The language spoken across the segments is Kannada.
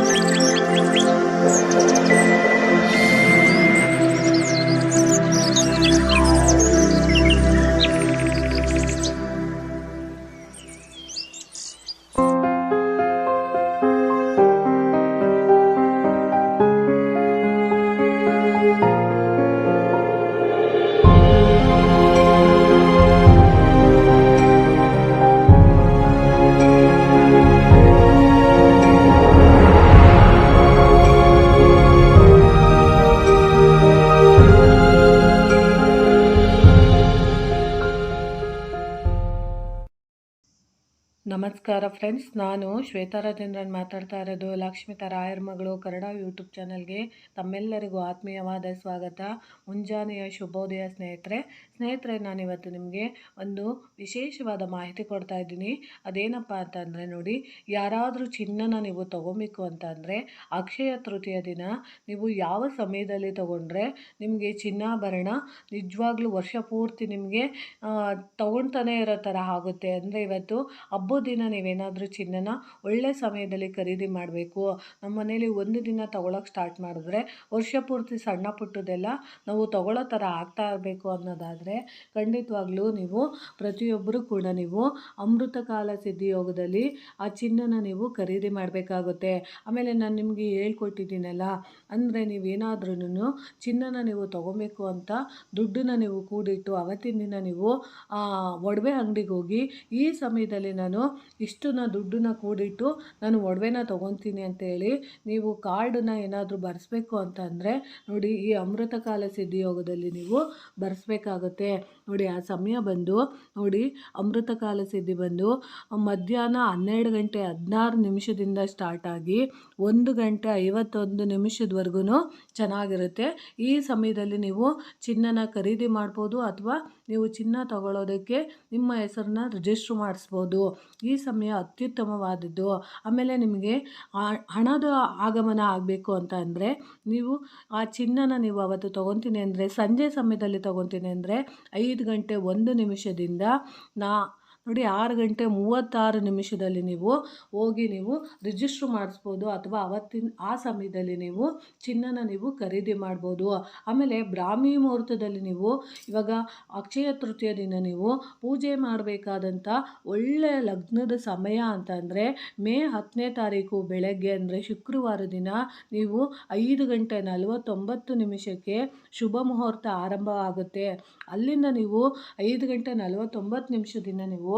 Thank you. ನಮಸ್ಕಾರ ಫ್ರೆಂಡ್ಸ್, ನಾನು ಶ್ವೇತಾ ರಾಜೇಂದ್ರನ್ ಮಾತಾಡ್ತಾ ಇರೋದು. ಲಕ್ಷ್ಮಿತಾ ರಾಯರ್ ಮಗಳು ಕನ್ನಡ ಯೂಟ್ಯೂಬ್ ಚಾನಲ್ಗೆ ತಮ್ಮೆಲ್ಲರಿಗೂ ಆತ್ಮೀಯವಾದ ಸ್ವಾಗತ. ಮುಂಜಾನೆಯ ಶುಭೋದಯ ಸ್ನೇಹಿತರೆ ಸ್ನೇಹಿತರೆ, ನಾನಿವತ್ತು ನಿಮಗೆ ಒಂದು ವಿಶೇಷವಾದ ಮಾಹಿತಿ ಕೊಡ್ತಾ ಇದ್ದೀನಿ. ಅದೇನಪ್ಪ ಅಂತಂದರೆ ನೋಡಿ, ಯಾರಾದರೂ ಚಿನ್ನನ ನೀವು ತೊಗೊಬೇಕು ಅಂತಂದರೆ ಅಕ್ಷಯ ತೃತೀಯ ದಿನ ನೀವು ಯಾವ ಸಮಯದಲ್ಲಿ ತಗೊಂಡ್ರೆ ನಿಮಗೆ ಚಿನ್ನಾಭರಣ ನಿಜವಾಗ್ಲೂ ವರ್ಷ ಪೂರ್ತಿ ನಿಮಗೆ ತೊಗೊಳ್ತಾನೆ ಇರೋ ಥರ ಆಗುತ್ತೆ. ಅಂದರೆ ಇವತ್ತು ಹಬ್ಬದ ದಿನ ನೀವೇನಾದರೂ ಚಿನ್ನನ ಒಳ್ಳೆ ಸಮಯದಲ್ಲಿ ಖರೀದಿ ಮಾಡಬೇಕು. ನಮ್ಮ ಮನೇಲಿ ಒಂದು ದಿನ ತೊಗೊಳಕ್ಕೆ ಸ್ಟಾರ್ಟ್ ಮಾಡಿದ್ರೆ ವರ್ಷ ಪೂರ್ತಿ ಸಣ್ಣ ಪುಟ್ಟದೆಲ್ಲ ನಾವು ತೊಗೊಳ್ಳೋ ಥರ ಆಗ್ತಾ ಇರಬೇಕು ಅನ್ನೋದಾದರೆ ಖಂಡಿತವಾಗ್ಲೂ ನೀವು ಪ್ರತಿಯೊಬ್ಬರೂ ಕೂಡ ನೀವು ಅಮೃತ ಕಾಲ ಸಿದ್ಧಿಯೋಗದಲ್ಲಿ ಆ ಚಿನ್ನನ ನೀವು ಖರೀದಿ ಮಾಡಬೇಕಾಗುತ್ತೆ. ಆಮೇಲೆ ನಾನು ನಿಮಗೆ ಹೇಳ್ಕೊಟ್ಟಿದ್ದೀನಲ್ಲ, ಅಂದರೆ ನೀವೇನಾದ್ರೂ ಚಿನ್ನನ ನೀವು ತೊಗೊಬೇಕು ಅಂತ ದುಡ್ಡನ್ನ ನೀವು ಕೂಡಿಟ್ಟು ಅವತ್ತಿನ ದಿನ ನೀವು ಒಡವೆ ಅಂಗಡಿಗೆ ಹೋಗಿ ಈ ಸಮಯದಲ್ಲಿ ನಾನು ಇಷ್ಟನ್ನ ದುಡ್ಡನ್ನ ಕೂಡಿಟ್ಟು ನಾನು ಒಡವೆನ ತೊಗೊತೀನಿ ಅಂತೇಳಿ ನೀವು ಕಾರ್ಡನ್ನ ಏನಾದರೂ ಬರೆಸ್ಬೇಕು ಅಂತ ನೋಡಿ ಈ ಅಮೃತ ಕಾಲ ಸಿದ್ಧಿಯೋಗದಲ್ಲಿ ನೀವು ಬರೆಸ್ಬೇಕಾಗುತ್ತೆ. ನೋಡಿ, ಆ ಸಮಯ ಬಂದು, ನೋಡಿ, ಅಮೃತ ಕಾಲ ಸಿದ್ಧಿ ಬಂದು, ಮಧ್ಯಾಹ್ನ ಹನ್ನೆರಡು ಗಂಟೆ ಹದಿನಾರು ನಿಮಿಷದಿಂದ ಸ್ಟಾರ್ಟ್ ಆಗಿ, ಒಂದು ಗಂಟೆ ಐವತ್ತೊಂದು ನಿಮಿಷದವರೆಗೂ ಚೆನ್ನಾಗಿರುತ್ತೆ. ಈ ಸಮಯದಲ್ಲಿ ನೀವು ಚಿನ್ನನ ಖರೀದಿ ಮಾಡ್ಬೋದು ಅಥವಾ ನೀವು ಚಿನ್ನ ತಗೊಳ್ಳೋದಕ್ಕೆ ನಿಮ್ಮ ಹೆಸರನ್ನ ರಿಜಿಸ್ಟ್ರ್ ಮಾಡಿಸ್ಬೋದು. ಈ ಸಮಯ ಅತ್ಯುತ್ತಮವಾದದ್ದು. ಆಮೇಲೆ ನಿಮಗೆ ಹಣದ ಆಗಮನ ಆಗಬೇಕು ಅಂತ ಅಂದರೆ ನೀವು ಆ ಚಿನ್ನನ ನೀವು ಅವತ್ತು ತೊಗೊತೀನಿ ಅಂದರೆ, ಸಂಜೆ ಸಮಯದಲ್ಲಿ ತೊಗೊತೀನಿ ಅಂದರೆ ಐದು ಗಂಟೆ ಒಂದು ನಿಮಿಷದಿಂದ ನಾ ನೋಡಿ ಆರು ಗಂಟೆ ಮೂವತ್ತಾರು ನಿಮಿಷದಲ್ಲಿ ನೀವು ಹೋಗಿ ನೀವು ರಿಜಿಸ್ಟ್ರ್ ಮಾಡಿಸ್ಬೋದು ಅಥವಾ ಅವತ್ತಿನ, ಆ ಸಮಯದಲ್ಲಿ ನೀವು ಚಿನ್ನನ ನೀವು ಖರೀದಿ ಮಾಡ್ಬೋದು. ಆಮೇಲೆ ಬ್ರಾಹ್ಮಿ ಮುಹೂರ್ತದಲ್ಲಿ ನೀವು ಇವಾಗ ಅಕ್ಷಯ ತೃತೀಯ ದಿನ ನೀವು ಪೂಜೆ ಮಾಡಬೇಕಾದಂಥ ಒಳ್ಳೆಯ ಲಗ್ನದ ಸಮಯ ಅಂತಂದರೆ ಮೇ ಹತ್ತನೇ ತಾರೀಕು ಬೆಳಗ್ಗೆ ಅಂದರೆ ಶುಕ್ರವಾರ ದಿನ ನೀವು ಐದು ಗಂಟೆ ನಲವತ್ತೊಂಬತ್ತು ನಿಮಿಷಕ್ಕೆ ಶುಭ ಮುಹೂರ್ತ ಆರಂಭ ಆಗುತ್ತೆ ಅಲ್ಲಿಂದ ನೀವು ಐದು ಗಂಟೆ ನಲವತ್ತೊಂಬತ್ತು ನಿಮಿಷದಿಂದ ನೀವು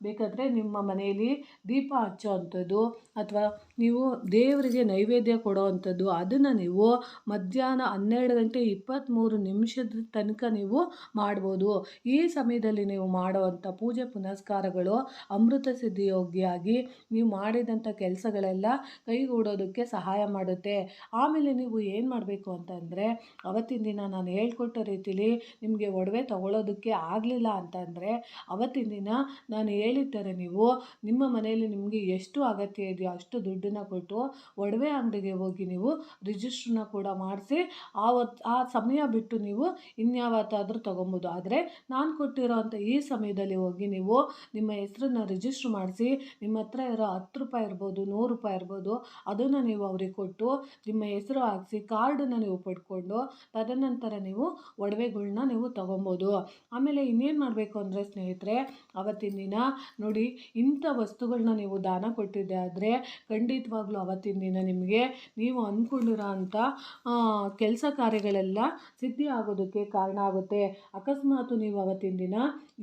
ಬೇಕಾದರೆ ನಿಮ್ಮ ಮನೆಯಲ್ಲಿ ದೀಪ ಹಚ್ಚೋ ಅಂಥದ್ದು ಅಥವಾ ನೀವು ದೇವರಿಗೆ ನೈವೇದ್ಯ ಕೊಡೋ ಅಂಥದ್ದು ಅದನ್ನು ನೀವು ಮಧ್ಯಾಹ್ನ ಹನ್ನೆರಡು ಗಂಟೆ ಇಪ್ಪತ್ತ್ಮೂರು ನಿಮಿಷದ ತನಕ ನೀವು ಮಾಡ್ಬೋದು. ಈ ಸಮಯದಲ್ಲಿ ನೀವು ಮಾಡುವಂಥ ಪೂಜೆ ಪುನಸ್ಕಾರಗಳು ಅಮೃತ ಸಿದ್ಧಿಯೋಗಿಯಾಗಿ ನೀವು ಮಾಡಿದಂಥ ಕೆಲಸಗಳೆಲ್ಲ ಕೈಗೂಡೋದಕ್ಕೆ ಸಹಾಯ ಮಾಡುತ್ತೆ. ಆಮೇಲೆ ನೀವು ಏನು ಮಾಡಬೇಕು ಅಂತಂದರೆ, ಅವತ್ತಿನ ದಿನ ನಾನು ಹೇಳ್ಕೊಟ್ಟ ರೀತಿಲಿ ನಿಮಗೆ ಒಡವೆ ತಗೊಳ್ಳೋದಕ್ಕೆ ಆಗಲಿಲ್ಲ ಅಂತಂದರೆ, ಅವತ್ತಿನ ದಿನ ನಾನು ಹೇಳಿದ್ದರೆ ನೀವು ನಿಮ್ಮ ಮನೆಯಲ್ಲಿ ನಿಮಗೆ ಎಷ್ಟು ಅಗತ್ಯ ಇದೆಯೋ ಅಷ್ಟು ದುಡ್ಡನ್ನು ಕೊಟ್ಟು ಒಡವೆ ಅಂಗಡಿಗೆ ಹೋಗಿ ನೀವು ರಿಜಿಸ್ಟ್ರನ್ನ ಕೂಡ ಮಾಡಿಸಿ ಆವತ್ತು ಆ ಸಮಯ ಬಿಟ್ಟು ನೀವು ಇನ್ಯಾವತ್ತಾದರೂ ತೊಗೊಬೋದು. ಆದರೆ ನಾನು ಕೊಟ್ಟಿರೋವಂಥ ಈ ಸಮಯದಲ್ಲಿ ಹೋಗಿ ನೀವು ನಿಮ್ಮ ಹೆಸರನ್ನ ರಿಜಿಸ್ಟ್ರ್ ಮಾಡಿಸಿ, ನಿಮ್ಮ ಹತ್ರ ಇರೋ ಹತ್ತು ರೂಪಾಯಿ ಇರ್ಬೋದು, ನೂರು ರೂಪಾಯಿ ಇರ್ಬೋದು, ಅದನ್ನು ನೀವು ಅವ್ರಿಗೆ ಕೊಟ್ಟು ನಿಮ್ಮ ಹೆಸರು ಹಾಕಿಸಿ, ಕಾರ್ಡನ್ನು ನೀವು ಪಡ್ಕೊಂಡು ತದನಂತರ ನೀವು ಒಡವೆಗಳ್ನ ನೀವು ತೊಗೊಬೋದು. ಆಮೇಲೆ ಇನ್ನೇನು ಮಾಡಬೇಕು ಅಂದರೆ ಸ್ನೇಹಿತರೆ, ಅವತ್ತಿನ ದಿನ ನೋಡಿ, ಇಂಥ ವಸ್ತುಗಳನ್ನ ನೀವು ದಾನ ಕೊಟ್ಟಿದ್ದೆ ಆದರೆ ಖಂಡಿತವಾಗ್ಲೂ ಅವತ್ತಿನ ದಿನ ನಿಮಗೆ ನೀವು ಅಂದ್ಕೊಂಡಿರೋ ಅಂಥ ಕೆಲಸ ಕಾರ್ಯಗಳೆಲ್ಲ ಸಿದ್ಧಿ ಆಗೋದಕ್ಕೆ ಕಾರಣ ಆಗುತ್ತೆ. ಅಕಸ್ಮಾತ್ ನೀವು ಅವತ್ತಿನ ದಿನ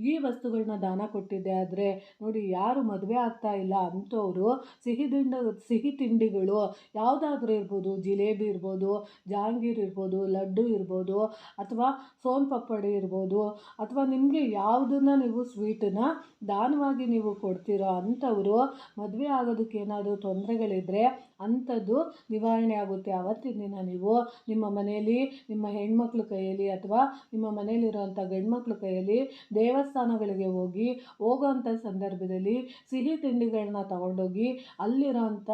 ಈ ವಸ್ತುಗಳನ್ನ ದಾನ ಕೊಟ್ಟಿದ್ದೆ ಆದರೆ ನೋಡಿ, ಯಾರು ಮದುವೆ ಆಗ್ತಾ ಇಲ್ಲ ಅಂಥವರು, ಸಿಹಿ ದಿಂಡ, ಸಿಹಿ ತಿಂಡಿಗಳು ಯಾವುದಾದ್ರೂ ಇರ್ಬೋದು, ಜಿಲೇಬಿ ಇರ್ಬೋದು ಜಹಾಂಗೀರ್ ಇರ್ಬೋದು, ಲಡ್ಡು ಇರ್ಬೋದು, ಅಥವಾ ಸೋನ್ ಪಪ್ಪಡಿ ಇರ್ಬೋದು, ಅಥವಾ ನಿಮಗೆ ಯಾವುದನ್ನ ನೀವು ಸ್ವೀಟನ್ನ ದಾನವಾಗಿ ನೀವು ಕೊಡ್ತೀರೋ ಅಂಥವರು ಮದುವೆ ಆಗೋದಕ್ಕೆ ಏನಾದರೂ ತೊಂದರೆಗಳಿದ್ರೆ ಅಂಥದ್ದು ನಿವಾರಣೆ ಆಗುತ್ತೆ. ಆವತ್ತಿನ ದಿನ ನೀವು ನಿಮ್ಮ ಮನೆಯಲ್ಲಿ, ನಿಮ್ಮ ಹೆಣ್ಮಕ್ಳ ಕೈಯಲ್ಲಿ ಅಥವಾ ನಿಮ್ಮ ಮನೆಯಲ್ಲಿರುವಂಥ ಗಂಡ್ಮಕ್ಳ ಕೈಯಲ್ಲಿ ದೇವಸ್ಥಾನಗಳಿಗೆ ಹೋಗಿ, ಹೋಗೋವಂಥ ಸಂದರ್ಭದಲ್ಲಿ ಸಿಹಿ ತಿಂಡಿಗಳನ್ನ ತಗೊಂಡೋಗಿ ಅಲ್ಲಿರೋಂಥ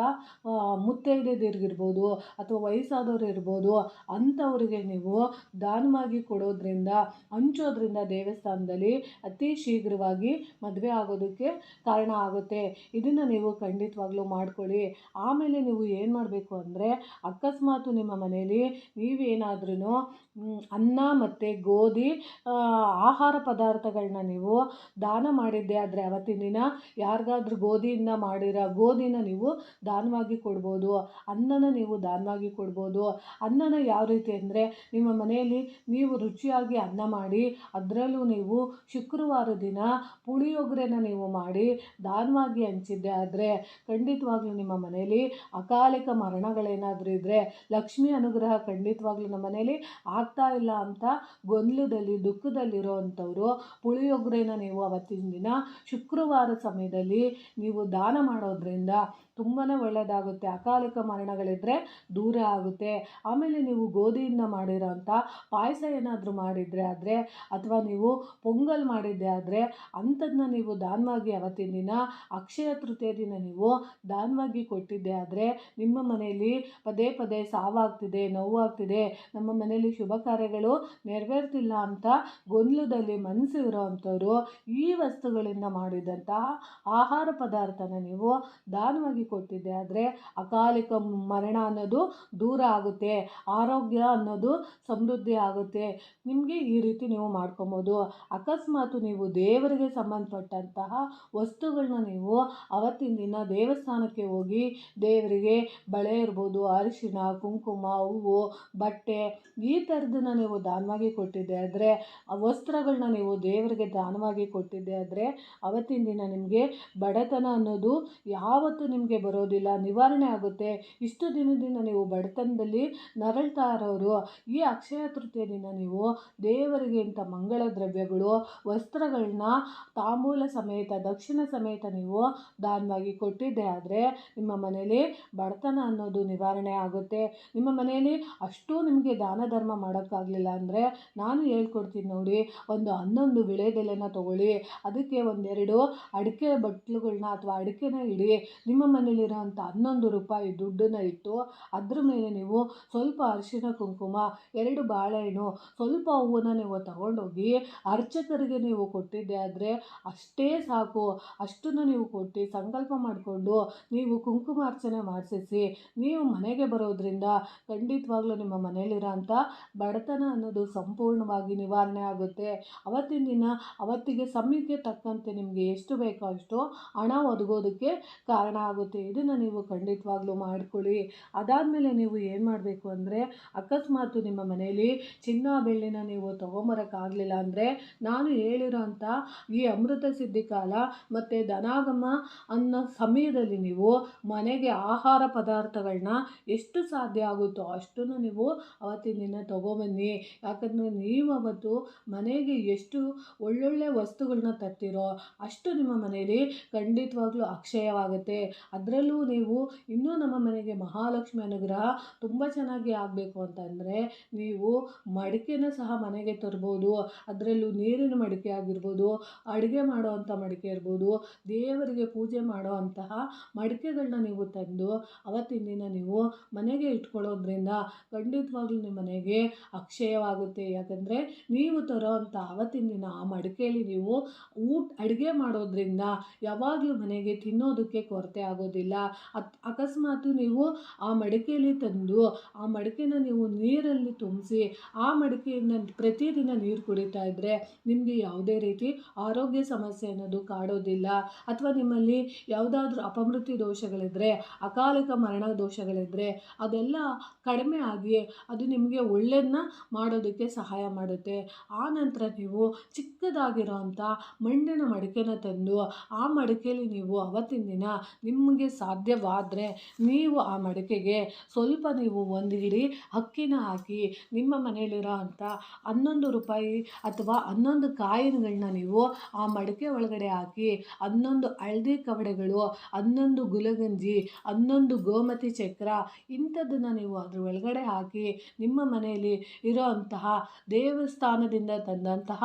ಮುತ್ತೈದೆದಿರ್ಗಿರ್ಬೋದು ಅಥವಾ ವಯಸ್ಸಾದವರು ಇರ್ಬೋದು ಅಂಥವ್ರಿಗೆ ನೀವು ದಾನವಾಗಿ ಕೊಡೋದ್ರಿಂದ, ಹಂಚೋದ್ರಿಂದ ದೇವಸ್ಥಾನದಲ್ಲಿ ಅತಿ ಶೀಘ್ರವಾಗಿ ಮದುವೆ ಆಗೋದಕ್ಕೆ ಕಾರಣ ಆಗುತ್ತೆ. ಇದನ್ನು ನೀವು ಖಂಡಿತವಾಗ್ಲೂ ಮಾಡ್ಕೊಳ್ಳಿ. ಆಮೇಲೆ ನೀವು ಏನು ಮಾಡಬೇಕು ಅಂದರೆ ಅಕಸ್ಮಾತ್ ನಿಮ್ಮ ಮನೆಯಲ್ಲಿ ನೀವೇನಾದ್ರೂ ಅನ್ನ ಮತ್ತು ಗೋಧಿ ಆಹಾರ ಪದಾರ್ಥಗಳನ್ನ ನೀವು ದಾನ ಮಾಡಿದ್ದೆ ಆದರೆ ಅವತ್ತಿನ ದಿನ ಯಾರಿಗಾದ್ರೂ ಗೋಧಿಯಿಂದ ಮಾಡಿರೋ, ಗೋಧಿನ ನೀವು ದಾನವಾಗಿ ಕೊಡ್ಬೋದು, ಅನ್ನನ ನೀವು ದಾನವಾಗಿ ಕೊಡ್ಬೋದು. ಅನ್ನನ ಯಾವ ರೀತಿ ಅಂದರೆ ನಿಮ್ಮ ಮನೆಯಲ್ಲಿ ನೀವು ರುಚಿಯಾಗಿ ಅನ್ನ ಮಾಡಿ, ಅದರಲ್ಲೂ ನೀವು ಶುಕ್ರವಾರ ದಿನ ಪುಳಿಯೋಗರೆನ ನೀವು ಮಾಡಿ ದಾನವಾಗಿ ಹಂಚಿದ್ದೆ ಆದರೆ ಖಂಡಿತವಾಗ್ಲೂ ನಿಮ್ಮ ಮನೆಯಲ್ಲಿ ಅಕಾಲಿಕ ಮರಣಗಳೇನಾದರೂ ಇದ್ದರೆ ಲಕ್ಷ್ಮಿ ಅನುಗ್ರಹ ಖಂಡಿತವಾಗ್ಲೂ ನಮ್ಮ ಮನೇಲಿ ಆಗ್ತಾ ಇಲ್ಲ ಅಂತ ಗೊಂದಲದಲ್ಲಿ, ದುಃಖದಲ್ಲಿರೋ ಅಂಥವ್ರು, ಪುಳಿಯೋಗರೆನ ನೀವು ಅವತ್ತಿನ ದಿನ ಶುಕ್ರವಾರ ಸಮಯದಲ್ಲಿ ನೀವು ದಾನ ಮಾಡೋದ್ರಿಂದ ತುಂಬಾ ಒಳ್ಳೆಯದಾಗುತ್ತೆ ಅಕಾಲಿಕ ಮರಣಗಳಿದ್ದರೆ ದೂರ ಆಗುತ್ತೆ. ಆಮೇಲೆ ನೀವು ಗೋಧಿಯಿಂದ ಮಾಡಿರೋಂಥ ಪಾಯಸ ಏನಾದರೂ ಮಾಡಿದರೆ ಆದರೆ, ಅಥವಾ ನೀವು ಪೊಂಗಲ್ ಮಾಡಿದ್ದೆ ಆದರೆ ಅಂಥದ್ದನ್ನ ನೀವು ದಾನವಾಗಿ ಅವತ್ತಿನ ದಿನ, ಅಕ್ಷಯ ತೃತೀಯ ದಿನ ನೀವು ದಾನವಾಗಿ ಕೊಟ್ಟಿದ್ದೆ ಆದರೆ, ನಿಮ್ಮ ಮನೆಯಲ್ಲಿ ಪದೇ ಪದೇ ಸಾವಾಗ್ತಿದೆ, ನೋವಾಗ್ತಿದೆ, ನಮ್ಮ ಮನೆಯಲ್ಲಿ ಶುಭ ಕಾರ್ಯಗಳು ನೆರವೇರ್ತಿಲ್ಲ ಅಂತ ಗೊಂದಲದಲ್ಲಿ ಮನಸ್ಸು ಇರೋ ಅಂಥವ್ರು ಈ ವಸ್ತುಗಳಿಂದ ಮಾಡಿದಂತಹ ಆಹಾರ ಪದಾರ್ಥನ ನೀವು ದಾನವಾಗಿ ಕೊಟ್ಟಿದ್ದೆ ಆದರೆ ಅಕಾಲಿಕ ಮರಣ ಅನ್ನೋದು ದೂರ ಆಗುತ್ತೆ, ಆರೋಗ್ಯ ಅನ್ನೋದು ಸಮೃದ್ಧಿ ಆಗುತ್ತೆ. ನಿಮಗೆ ಈ ರೀತಿ ನೀವು ಮಾಡ್ಕೊಬೋದು. ಅಕಸ್ಮಾತ್ ನೀವು ದೇವರಿಗೆ ಸಂಬಂಧಪಟ್ಟಂತಹ ವಸ್ತುಗಳನ್ನ ನೀವು ಅವತ್ತಿನ ದಿನ ದೇವಸ್ಥಾನಕ್ಕೆ ಹೋಗಿ ದೇವರಿಗೆ ಬಳೆ ಇರ್ಬೋದು, ಅರಿಶಿಣ, ಕುಂಕುಮ, ಹೂವು, ಬಟ್ಟೆ ಈ ಥರದನ್ನ ನೀವು ದಾನವಾಗಿ ಕೊಟ್ಟಿದ್ದೆ ಆದರೆ ವಸ್ತ್ರಗಳನ್ನ ನೀವು ದೇವರಿಗೆ ದಾನವಾಗಿ ಕೊಟ್ಟಿದ್ದೆ ಆದರೆ ಅವತ್ತಿನ ದಿನ ನಿಮಗೆ ಬಡತನ ಅನ್ನೋದು ಯಾವತ್ತೂ ನಿಮಗೆ ಬರೋದಿಲ್ಲ, ನಿವಾರಣೆ ಆಗುತ್ತೆ. ಇಷ್ಟು ದಿನದಿಂದ ನೀವು ಬಡತನದಲ್ಲಿ ನರಳ್ತಾ ಇರೋರು, ಈ ಅಕ್ಷಯ ತೃತೀಯ ದಿನ ನೀವು ದೇವರಿಗೆ ಇಂಥ ಮಂಗಳ ದ್ರವ್ಯಗಳು, ವಸ್ತ್ರಗಳನ್ನ ತಾಂಬೂಲ ಸಮೇತ, ದಕ್ಷಿಣ ಸಮೇತ ನೀವು ದಾನವಾಗಿ ಕೊಟ್ಟಿದ್ದೆ ಆದರೆ ನಿಮ್ಮ ಮನೇಲಿ ಬಡತನ ಅನ್ನೋದು ನಿವಾರಣೆ ಆಗುತ್ತೆ. ನಿಮ್ಮ ಮನೆಯಲ್ಲಿ ಅಷ್ಟೂ ನಿಮಗೆ ದಾನ ಧರ್ಮ ಮಾಡೋಕ್ಕಾಗಲಿಲ್ಲ ಅಂದರೆ ನಾನು ಹೇಳ್ಕೊಡ್ತೀನಿ ನೋಡಿ, ಒಂದು ಹನ್ನೊಂದು ವಿಳೆದೆಲೆನ ತಗೊಳ್ಳಿ. ಅದಕ್ಕೆ ಒಂದೆರಡು ಅಡಿಕೆ ಬಟ್ಲುಗಳನ್ನ ಅಥವಾ ಅಡಿಕೆನ ಇಡಿ. ನಿಮ್ಮ ಮನೇಲಿರೋಂಥ ಹನ್ನೊಂದು ರೂಪಾಯಿ ದುಡ್ಡನ್ನ ಇಟ್ಟು ಅದ್ರ ಮೇಲೆ ನೀವು ಸ್ವಲ್ಪ ಅರಿಶಿನ ಕುಂಕುಮ, ಎರಡು ಬಾಳೆಹಣ್ಣು, ಸ್ವಲ್ಪ ಹೂವನ್ನ ನೀವು ತಗೊಂಡೋಗಿ ಅರ್ಚಕರಿಗೆ ನೀವು ಕೊಟ್ಟಿದ್ದೆ ಆದರೆ ಅಷ್ಟೇ ಸಾಕು. ಅಷ್ಟನ್ನು ನೀವು ಕೊಟ್ಟು ಸಂಕಲ್ಪ ಮಾಡಿಕೊಂಡು ನೀವು ಕುಂಕುಮ ಅರ್ಚನೆ ಮಾಡಿಸಿ ನೀವು ಮನೆಗೆ ಬರೋದ್ರಿಂದ ಖಂಡಿತವಾಗ್ಲೂ ನಿಮ್ಮ ಮನೆಯಲ್ಲಿರೋಂಥ ಬಡತನ ಅನ್ನೋದು ಸಂಪೂರ್ಣವಾಗಿ ನಿವಾರಣೆ ಆಗುತ್ತೆ. ಅವತ್ತಿನ ದಿನ ಅವತ್ತಿಗೆ ಸಮಯಕ್ಕೆ ತಕ್ಕಂತೆ ನಿಮಗೆ ಎಷ್ಟು ಬೇಕೋ ಅಷ್ಟು ಹಣ ಒದಗೋದಕ್ಕೆ ಕಾರಣ ಆಗುತ್ತೆ. ಇದನ್ನು ನೀವು ಖಂಡಿತವಾಗ್ಲೂ ಮಾಡ್ಕೊಳ್ಳಿ. ಅದಾದಮೇಲೆ ನೀವು ಏನು ಮಾಡಬೇಕು ಅಂದರೆ, ಅಕಸ್ಮಾತ್ ನಿಮ್ಮ ಮನೆಯಲ್ಲಿ ಚಿನ್ನ ಬೆಳ್ಳಿನ ನೀವು ತೊಗೊಂಬರೋಕ್ಕಾಗಲಿಲ್ಲ ಅಂದರೆ, ನಾನು ಹೇಳಿರೋಂಥ ಈ ಅಮೃತ ಸಿದ್ಧಿ ಕಾಲ ಮತ್ತು ಧನಾಗಮ ಅನ್ನೋ ಸಮಯದಲ್ಲಿ ನೀವು ಮನೆಗೆ ಆಹಾರ ಪದಾರ್ಥಗಳನ್ನ ಎಷ್ಟು ಸಾಧ್ಯ ಆಗುತ್ತೋ ಅಷ್ಟನ್ನು ನೀವು ಅವತ್ತಿನ ದಿನ ತೊಗೊಬನ್ನಿ. ಯಾಕಂದರೆ ನೀವು ಅವತ್ತು ಮನೆಗೆ ಎಷ್ಟು ಒಳ್ಳೊಳ್ಳೆ ವಸ್ತುಗಳನ್ನ ತರ್ತೀರೋ ಅಷ್ಟು ನಿಮ್ಮ ಮನೆಯಲ್ಲಿ ಖಂಡಿತವಾಗ್ಲೂ ಅಕ್ಷಯವಾಗುತ್ತೆ. ಅದರಲ್ಲೂ ನೀವು ಇನ್ನೂ ನಮ್ಮ ಮನೆಗೆ ಮಹಾಲಕ್ಷ್ಮಿ ಅನುಗ್ರಹ ತುಂಬ ಚೆನ್ನಾಗಿ ಆಗಬೇಕು ಅಂತಂದರೆ ನೀವು ಮಡಿಕೆನ ಸಹ ಮನೆಗೆ ತರ್ಬೋದು, ಅದರಲ್ಲೂ ನೀರಿನ ಮಡಿಕೆ ಆಗಿರ್ಬೋದು, ಅಡುಗೆ ಮಾಡೋವಂಥ ಮಡಿಕೆ ಇರ್ಬೋದು, ದೇವರಿಗೆ ಪೂಜೆ ಮಾಡೋ ಅಂತಹ ಮಡಿಕೆಗಳನ್ನ ನೀವು ತಂದು ಅವತ್ತಿನ ದಿನ ನೀವು ಮನೆಗೆ ಇಟ್ಕೊಳ್ಳೋದ್ರಿಂದ ಖಂಡಿತವಾಗ್ಲೂ ನಿಮ್ಮ ಮನೆಗೆ ಅಕ್ಷಯವಾಗುತ್ತೆ. ಯಾಕಂದರೆ ನೀವು ತರೋ ಅಂಥ ಅವತ್ತಿನ ದಿನ ಆ ಮಡಿಕೆಯಲ್ಲಿ ನೀವು ಊಟ ಅಡುಗೆ ಮಾಡೋದ್ರಿಂದ ಯಾವಾಗಲೂ ಮನೆಗೆ ತಿನ್ನೋದಕ್ಕೆ ಕೊರತೆ ಆಗೋದಿಲ್ಲ. ಅತ್ ಅಕಸ್ಮಾತ್ ನೀವು ಆ ಮಡಿಕೆಯಲ್ಲಿ ತಂದು, ಆ ಮಡಿಕೆನ ನೀವು ನೀರಲ್ಲಿ ತುಂಬಿಸಿ, ಆ ಮಡಿಕೆಯನ್ನು ಪ್ರತಿದಿನ ನೀರು ಕುಡಿತಾ ಇದ್ದರೆ ನಿಮಗೆ ಯಾವುದೇ ರೀತಿ ಆರೋಗ್ಯ ಸಮಸ್ಯೆ ಅನ್ನೋದು ಕಾಡೋದಿಲ್ಲ. ಅಥವಾ ನಿಮ್ಮಲ್ಲಿ ಯಾವುದಾದ್ರೂ ಅಪಮೃತಿ ದೋಷಗಳಿದ್ದರೆ ಅಕಾಲಿಕ ಮರಣ ದೋಷಗಳಿದ್ದರೆ ಅದೆಲ್ಲ ಕಡಿಮೆ ಆಗಿ ಅದು ನಿಮಗೆ ಒಳ್ಳೆಯದನ್ನ ಮಾಡೋದಕ್ಕೆ ಸಹಾಯ ಮಾಡುತ್ತೆ. ಆ ನಂತರ ನೀವು ಚಿಕ್ಕದಾಗಿರೋ ಅಂಥ ಮಣ್ಣಿನ ಮಡಿಕೆನ ತಂದು, ಆ ಮಡಿಕೆಯಲ್ಲಿ ನೀವು ಅವತ್ತಿನ ದಿನ ನಿಮಗೆ ಸಾಧ್ಯವಾದರೆ ನೀವು ಆ ಮಡಿಕೆಗೆ ಸ್ವಲ್ಪ ನೀವು ಒಂದು ಹಿಡಿ ಅಕ್ಕಿನ ಹಾಕಿ ನಿಮ್ಮ ಮನೆಯಲ್ಲಿರೋ ಅಂಥ ಹನ್ನೊಂದು ರೂಪಾಯಿ ಅಥವಾ ಹನ್ನೊಂದು ಕಾಯಿನ್ಗಳನ್ನ ನೀವು ಆ ಮಡಿಕೆ ಒಳಗಡೆ ಹಾಕಿ ಹನ್ನೊಂದು ಹಳದಿ ಕವಡೆಗಳು, ಹನ್ನೊಂದು ಗುಲಗಂಜಿ, ಹನ್ನೊಂದು ಗೋಮತಿ ಚಕ್ರ ಇಂಥದ್ದನ್ನು ನೀವು ಅದ್ರ ಒಳಗಡೆ ಹಾಕಿ ನಿಮ್ಮ ಮನೆಯಲ್ಲಿ ಇರೋ ಅಂತಹ ದೇವಸ್ಥಾನದಿಂದ ತಂದಂತಹ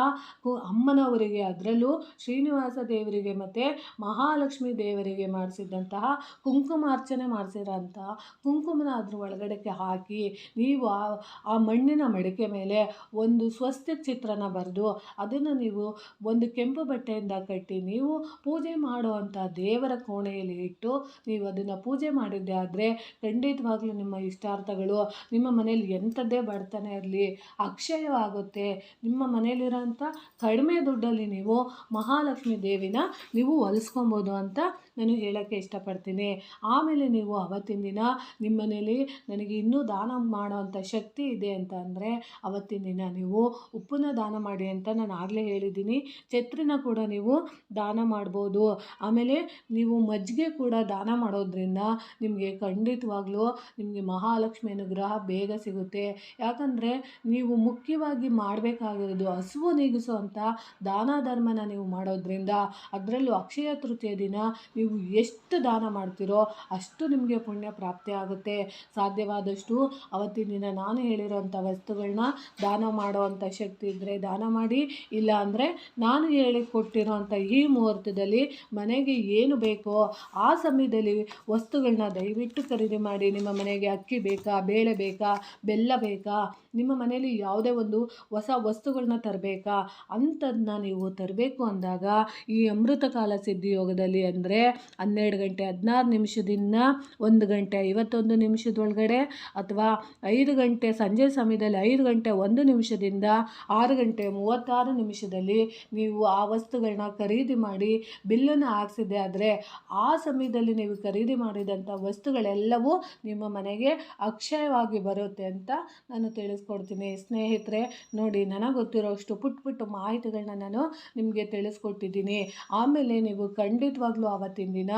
ಅಮ್ಮನವರಿಗೆ ಅದರಲ್ಲೂ ಶ್ರೀನಿವಾಸ ದೇವರಿಗೆ ಮತ್ತು ಮಹಾಲಕ್ಷ್ಮಿ ದೇವರಿಗೆ ಮಾಡಿಸಿದಂತಹ ಕುಂಕುಮಾರ್ಚನೆ ಮಾಡಿಸಿರೋಂತಹ ಕುಂಕುಮನ ಅದ್ರ ಒಳಗಡೆಗೆ ಹಾಕಿ ನೀವು ಆ ಆ ಮಣ್ಣಿನ ಮಡಿಕೆ ಮೇಲೆ ಒಂದು ಸ್ವಸ್ತಿಕ್ ಚಿತ್ರನ ಬರೆದು ಅದನ್ನು ನೀವು ಒಂದು ಕೆಂಪು ಬಟ್ಟೆಯಿಂದ ಕಟ್ಟಿ ನೀವು ಪೂಜೆ ಮಾಡುವಂಥ ದೇವರ ಕೋಣೆಯಲ್ಲಿ ಇಟ್ಟು ನೀವು ಅದನ್ನು ಪೂಜೆ ಮಾಡಿದ್ದೆ ಆದರೆ ಖಂಡಿತವಾಗ್ಲೂ ನಿಮ್ಮ ಇಷ್ಟಾರ್ಥಗಳು ನಿಮ್ಮ ಮನೇಲಿ ಎಂಥದ್ದೇ ಬಡತನ ಇರಲಿ, ಅಕ್ಷಯವಾಗುತ್ತೆ. ನಿಮ್ಮ ಮನೇಲಿರೋಂಥ ಕಡಿಮೆ ದುಡ್ಡಲ್ಲಿ ನೀವು ಮಹಾಲಕ್ಷ್ಮಿ ದೇವಿನ ನೀವು ಹೊಲಿಸ್ಕೊಬೋದು ಅಂತ ನಾನು ಹೇಳೋಕ್ಕೆ ಇಷ್ಟಪಡ್ತೀನಿ. ಆಮೇಲೆ ನೀವು ಅವತ್ತಿನ ದಿನ ನಿಮ್ಮ ಮನೇಲಿ ನನಗೆ ಇನ್ನೂ ದಾನ ಮಾಡೋವಂಥ ಶಕ್ತಿ ಇದೆ ಅಂತ ಅಂದರೆ, ಅವತ್ತಿನ ದಿನ ನೀವು ಉಪ್ಪನ್ನ ದಾನ ಮಾಡಿ ಅಂತ ನಾನು ಆಗಲೇ ಹೇಳಿದ್ದೀನಿ. ಛತ್ರಿನ ಕೂಡ ನೀವು ದಾನ ಮಾಡ್ಬೋದು. ಆಮೇಲೆ ನೀವು ಮಜ್ಜಿಗೆ ಕೂಡ ದಾನ ಮಾಡೋದ್ರಿಂದ ನಿಮಗೆ ಖಂಡಿತವಾಗ್ಲೂ ನಿಮಗೆ ಮಹಾಲಕ್ಷ್ಮಿ ಅನುಗ್ರಹ ಬೇಗ ಸಿಗುತ್ತೆ. ಯಾಕಂದರೆ ನೀವು ಮುಖ್ಯವಾಗಿ ಮಾಡಬೇಕಾಗಿರೋದು ಹಸುವು ನೀಗಿಸುವಂಥ ದಾನ ಧರ್ಮನ ನೀವು ಮಾಡೋದ್ರಿಂದ, ಅದರಲ್ಲೂ ಅಕ್ಷಯ ತೃತೀಯ ದಿನ ಎಷ್ಟು ದಾನ ಮಾಡ್ತೀರೋ ಅಷ್ಟು ನಿಮಗೆ ಪುಣ್ಯ ಪ್ರಾಪ್ತಿ ಆಗುತ್ತೆ. ಸಾಧ್ಯವಾದಷ್ಟು ಅವತ್ತಿನ ದಿನ ನಾನು ಹೇಳಿರೋಂಥ ವಸ್ತುಗಳನ್ನ ದಾನ ಮಾಡುವಂಥ ಶಕ್ತಿ ಇದ್ದರೆ ದಾನ ಮಾಡಿ, ಇಲ್ಲ ಅಂದರೆ ನಾನು ಹೇಳಿ ಕೊಟ್ಟಿರೋಂಥ ಈ ಮುಹೂರ್ತದಲ್ಲಿ ಮನೆಗೆ ಏನು ಬೇಕೋ ಆ ಸಮಯದಲ್ಲಿ ವಸ್ತುಗಳನ್ನ ದಯವಿಟ್ಟು ಖರೀದಿ ಮಾಡಿ, ನಿಮ್ಮ ಮನೆಗೆ ಅಕ್ಕಿ ಬೇಕಾ, ಬೇಳೆ ಬೇಕಾ, ಬೆಲ್ಲ ಬೇಕಾ, ನಿಮ್ಮ ಮನೆಯಲ್ಲಿ ಯಾವುದೇ ಒಂದು ಹೊಸ ವಸ್ತುಗಳನ್ನ ತರಬೇಕಾ, ಅಂಥದ್ದನ್ನ ನೀವು ತರಬೇಕು ಅಂದಾಗ ಈ ಅಮೃತ ಕಾಲ ಸಿದ್ಧಿಯೋಗದಲ್ಲಿ ಅಂದರೆ ಹನ್ನೆರಡು ಗಂಟೆ, ಹದಿನಾರು ನಿಮಿಷದಿಂದ ಒಂದು ಗಂಟೆ, ಐವತ್ತೊಂದು ನಿಮಿಷದೊಳಗಡೆ ಅಥವಾ ಐದು ಗಂಟೆ, ಸಂಜೆ ಸಮಯದಲ್ಲಿ ಐದು ಗಂಟೆ, ಒಂದು ನಿಮಿಷದಿಂದ ಆರು ಗಂಟೆ, ಮೂವತ್ತಾರು ನಿಮಿಷದಲ್ಲಿ ನೀವು ಆ ವಸ್ತುಗಳನ್ನ ಖರೀದಿ ಮಾಡಿ ಬಿಲ್ಲನ್ನು ಹಾಕ್ಸಿದ್ದೆ ಆದರೆ ಆ ಸಮಯದಲ್ಲಿ ನೀವು ಖರೀದಿ ಮಾಡಿದಂಥ ವಸ್ತುಗಳೆಲ್ಲವೂ ನಿಮ್ಮ ಮನೆಗೆ ಅಕ್ಷಯವಾಗಿ ಬರುತ್ತೆ ಅಂತ ನಾನು ತಿಳಿಸ್ಕೊಡ್ತೀನಿ. ಸ್ನೇಹಿತರೆ, ನೋಡಿ ನನಗೆ ಗೊತ್ತಿರೋಷ್ಟು ಪುಟ್ಟ ಪುಟ್ಟ ಮಾಹಿತಿಗಳನ್ನ ನಾನು ನಿಮಗೆ ತಿಳಿಸ್ಕೊಟ್ಟಿದ್ದೀನಿ. ಆಮೇಲೆ ನೀವು ಖಂಡಿತವಾಗ್ಲೂ ಆವತ್ತಿನ ದಿನ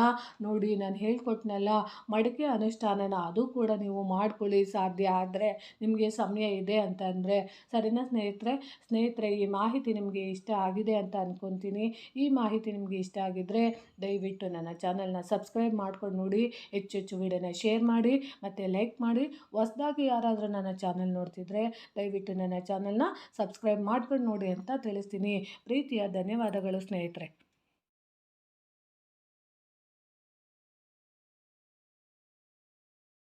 ನೋಡಿ ನಾನು ಹೇಳ್ಕೊಟ್ನಲ್ಲ, ಮಡಿಕೆ ಅನುಷ್ಠಾನನ ಅದು ಕೂಡ ನೀವು ಮಾಡ್ಕೊಳ್ಳಿ ಸಾಧ್ಯ ಆದರೆ ನಿಮಗೆ ಸಮಯ ಇದೆ ಅಂತಂದರೆ. ಸರಿನಾ ಸ್ನೇಹಿತರೆ? ಸ್ನೇಹಿತರೆ, ಈ ಮಾಹಿತಿ ನಿಮಗೆ ಇಷ್ಟ ಆಗಿದೆ ಅಂತ ಅಂದ್ಕೊತೀನಿ ಈ ಮಾಹಿತಿ ನಿಮಗೆ ಇಷ್ಟ ಆಗಿದ್ದರೆ ದಯವಿಟ್ಟು ನನ್ನ ಚಾನಲ್ನ ಸಬ್ಸ್ಕ್ರೈಬ್ ಮಾಡ್ಕೊಂಡು ನೋಡಿ, ಹೆಚ್ಚು ಹೆಚ್ಚು ವಿಡಿಯೋನ ಶೇರ್ ಮಾಡಿ, ಮತ್ತು ಲೈಕ್ ಮಾಡಿ. ಹೊಸ್ದಾಗಿ ಯಾರಾದರೂ ನನ್ನ ಚಾನಲ್ ನೋಡ್ತಿದ್ರೆ ದಯವಿಟ್ಟು ನನ್ನ ಚಾನಲ್ನ ಸಬ್ಸ್ಕ್ರೈಬ್ ಮಾಡ್ಕೊಂಡು ನೋಡಿ ಅಂತ ತಿಳಿಸ್ತೀನಿ. ಪ್ರೀತಿಯ ಧನ್ಯವಾದಗಳು ಸ್ನೇಹಿತರೆ.